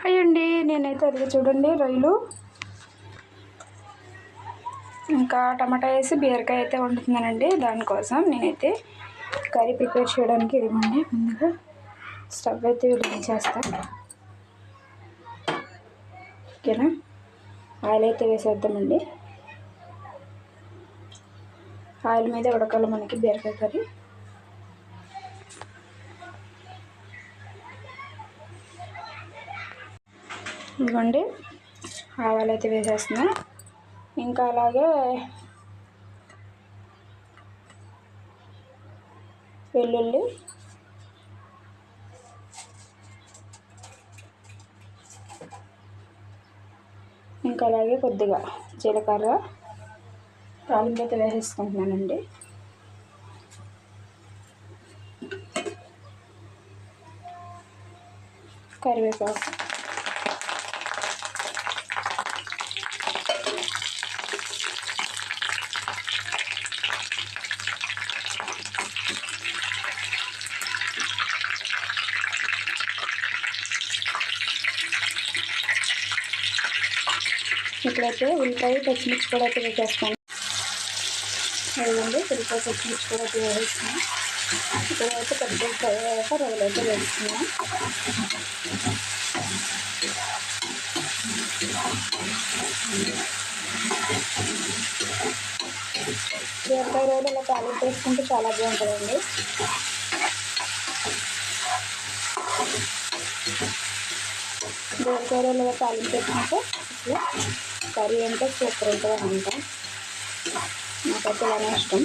Hi అండి. నేనైతే అది చూడండి రొయ్యలు. ఇంకా టమాటా వేసి బీరకాయ అయితే వండుతున్నానండి దానికోసం. నేనైతే కర్రీ ప్రిపేర్ చేయడానికి ఇదిగోండి ముందుగా స్టవ్ అయితే వెలిగించేస్తా. ఓకేనా? ఆయిల్ అయితే వేసేద్దామండి. ఆయిల్ మీద ఉడకాలి మనకి బీరకాయ కర్రీ. ఇదిగోండి ఆవాలు అయితే వేసేస్తున్నా. ఇంకా అలాగే వెల్లుల్లి ఇంకా అలాగే కొద్దిగా జీలకర్ర తాలింపు అయితే వేసేసుకుంటున్నానండి. కరివేపాకు. ఇప్పుడైతే ఉల్లిపాయ పచ్చిమిర్చి కూడా అయితే వేసేస్తాను. అదిగోండి ఉల్లిపాయ పచ్చిమిర్చి కూడా అయితే వేసేస్తున్నాను అయితే పెద్ద ఫ్రై అయ్యాక రవ్వలు అయితే వేస్తున్నాను. బీరకాయ రోజులు ఇలా తాలింపు వేసుకుంటే చాలా బాగుంటుందండి. బీరకాయ రోజులు ఇలా తాలింపు వేసుకుంటే కర్రీ అంటే సూపర్ ఉంటుంది అనమాట నాకైతే ఇలానే ఇష్టం.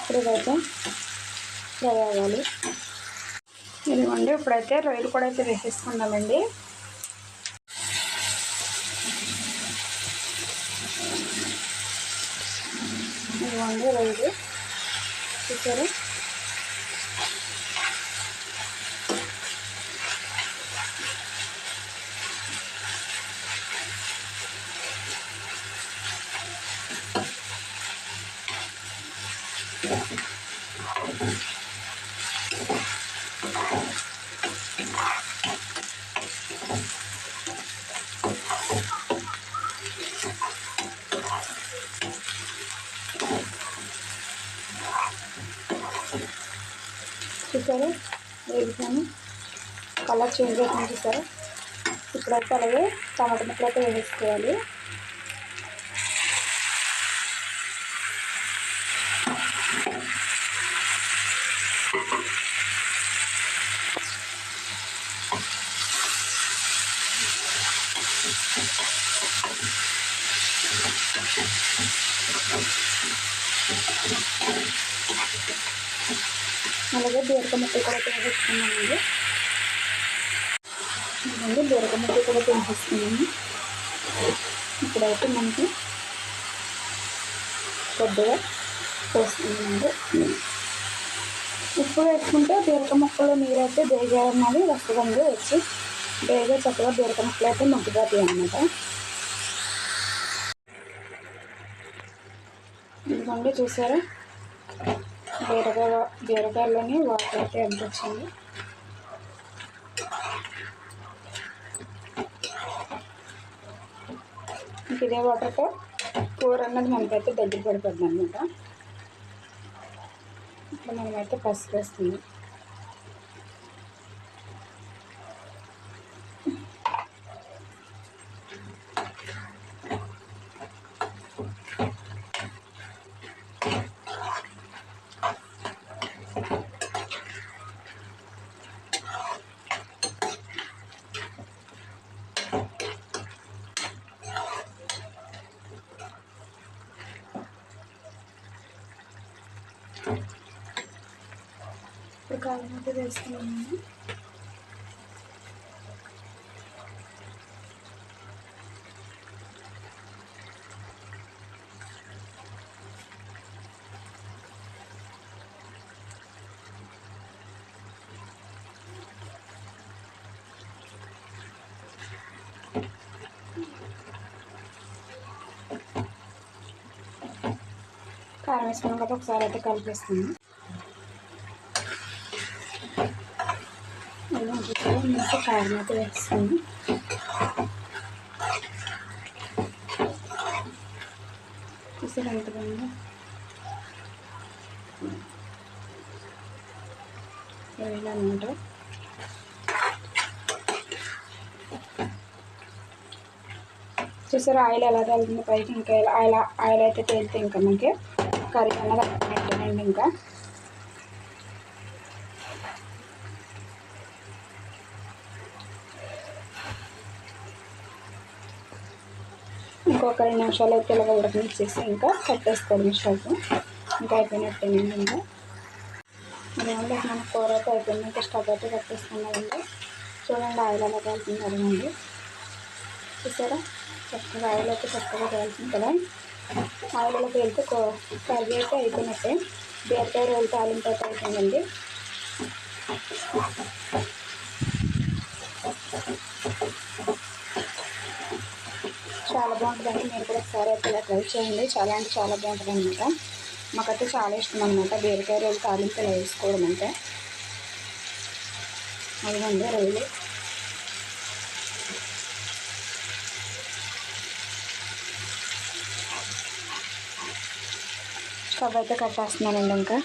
ఇప్పుడు ఇదైతే ఫ్రై అవ్వాలి. ఇదిగోండి ఇప్పుడైతే రొయ్యలు కూడా అయితే వేసేసుకుందామండి. ఇదిగోండి రొయ్యలు. చూసారు? చూసారా? వేసాను. కలర్ చేంజ్ అవుతుంది చూసారా? ఇప్పుడైతే అలాగే టమాటా ముక్కలు అయితే వేసుకోవాలి. అలాగే బీరకాయ ముక్కలు కూడా తినేసుకున్నామండి ఇదండి బీరకాయ ముక్కలు కూడా తినేసుకున్నాము ఇప్పుడైతే మనకి కొద్దిగా పోస్తున్నామండి ఉప్పు వేసుకుంటే బీరక ముక్కలు నీరైతే బేగారన్నది వస్తుందండి వచ్చి బేగా చక్కగా బీరక ముక్కలు అయితే మగ్గుతాయి అన్నమాట. ఇదిగోండి చూసారా? బీరకాయ బీరకాయలోని వాటర్ అయితే ఎంత వచ్చింది? ఇదే వాటర్తో కూర అన్నది మనకైతే దగ్గర పడిపోతుంది అనమాట ఇట్లా మనమైతే పసుపు వేస్తుంది కారం అయితే వేస్తున్నాను. కారం వేసుకున్నాం కదా ఒకసారి అయితే కలిపేస్తున్నాను. ఇక్కడ ఇంకా కారం అయితే వేస్తాను చూసారు ఎంత బాగుందో ఇలా అనమాట చూసారా ఆయిల్ ఎలా తేలుతుంది పైకి ఇంకా ఆయిల్ ఆయిల్ అయితే తేలితే ఇంకా మనకి కర్రీ అన్నది అయిపోయినట్టేనండి ఇంకా. ఇంకొక రెండు నిమిషాలు అయితే ఇలా ఉడకనిచ్చేసి ఇంకా కట్టేసుకోవడం స్టవ్ ఇంకా అయిపోయినట్టేనండి ఇంకా అదేమంటే మన కూర అయితే అయిపోయింది. స్టవ్ అయితే కట్టేసుకున్నామండి చూడండి ఆయిల్ ఎలా కాలుతుంది అదేనండి చూసారా? చక్కగా ఆయిల్ అయితే చక్కగా కాలుతుంది కదా? ఆయిల్ వెళ్తే కర్రీ అయితే అయిపోయినట్టే. బీరకాయ రోల్ తాలింపు అయితే అయిపోయిందండి చాలా బాగుంటుందండి మీరు కూడా ఒకసారి అయితే ఇలా ట్రై చేయండి. చాలా అంటే చాలా బాగుంటుంది అనమాట మాకైతే చాలా ఇష్టం అనమాట బీరకాయ రోజు తాలింపు ఇలా వేసుకోవడం అంటే. అదిగండి రొయ్యలు స్టవ్ అయితే కట్టేస్తున్నానండి ఇంకా.